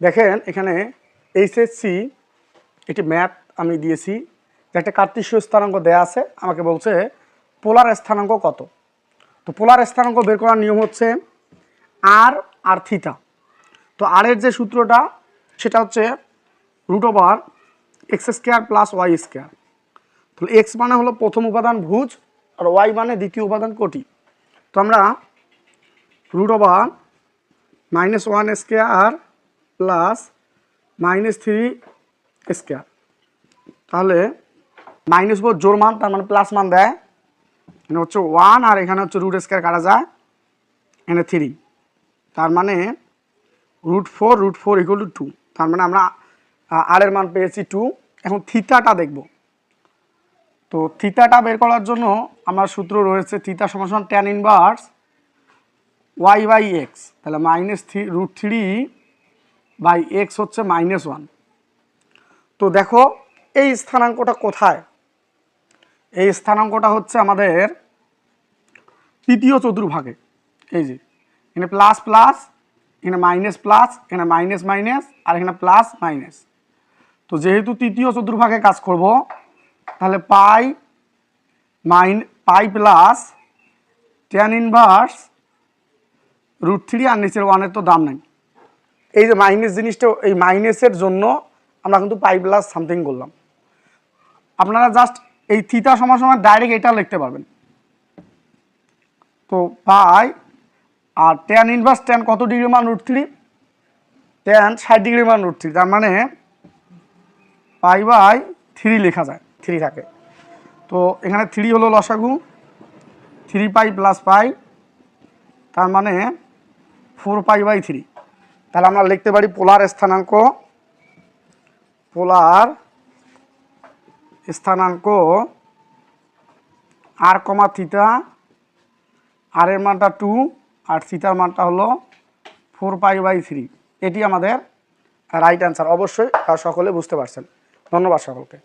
দেখেন এখানে এইচএসসি এটি ম্যাথ আমি দিয়েছি একটা কার্তিস্য স্থানাঙ্ক দেয়া আছে। আমাকে বলছে, পোলার স্থানাঙ্ক কত? তো পোলার স্থানাঙ্ক বের করার নিয়ম হচ্ছে আর আর থিতা তো আর এর যে সূত্রটা, সেটা হচ্ছে root over X square plus Y square তাহলে এক্স মানে হলো প্রথম উপাদান ভুজ, আর ওয়াই মানে দ্বিতীয় উপাদান কোটি। তো আমরা root over minus one square plus minus three square তাহলে মাইনাস ফোর জোর মান, তার মানে প্লাস মান দেয়। এখানে হচ্ছে ওয়ান আর এখানে হচ্ছে রুট স্কোয়ার কাটা যায়। এখানে থ্রি তার মানে root four root four equal to two তার মানে আমরা আর এর মান পেয়েছি টু এখন থিতাটা দেখব। তো থিতাটা বের করার জন্য আমার সূত্র রয়েছে থিতা সমান tan inverse Y by X তাহলে minus three root three by X হচ্ছে মাইনাস ওয়ান। তো দেখো, এই স্থানাঙ্কটা কোথায়? এই স্থানাঙ্কটা হচ্ছে আমাদের তৃতীয় চতুর্ভাগে। এই যে, এখানে প্লাস প্লাস এখানে মাইনাস প্লাস এখানে মাইনাস মাইনাস আর এখানে প্লাস মাইনাস তো যেহেতু তৃতীয় চতুর্ভাগে কাজ করব, তাহলে pi minus, pi plus tan inverse root three আর নিচের ওয়ানের তো দাম নাই। এই যে মাইনাস জিনিসটা, এই মাইনাসের জন্য আমরা কিন্তু পাই প্লাস সামথিং করলাম। আপনারা জাস্ট এই থিতা সমান সমান ডাইরেক্ট এটা লিখতে পারবেন। তো পাই আর টেন ইনভার্স টেন কত ডিগ্রি মান রুট থ্রি টেন ষাট ডিগ্রি মান রুট থ্রি তার মানে পাই বাই থ্রি লেখা যায় থ্রি থাকে। তো এখানে থ্রি হলো লসাগু থ্রি পাই প্লাস পাই তার মানে ফোর পাই বাই থ্রি তাহলে আমরা লিখতে পারি পোলার স্থানাঙ্ক পোলার স্থানাঙ্ক আর কমা থিতা আর এর মানটা টু আর থিতার মানটা হলো ফোর পাই বাই থ্রি এটি আমাদের রাইট অ্যান্সার অবশ্যই সকলে বুঝতে পারছেন। ধন্যবাদ সকলকে।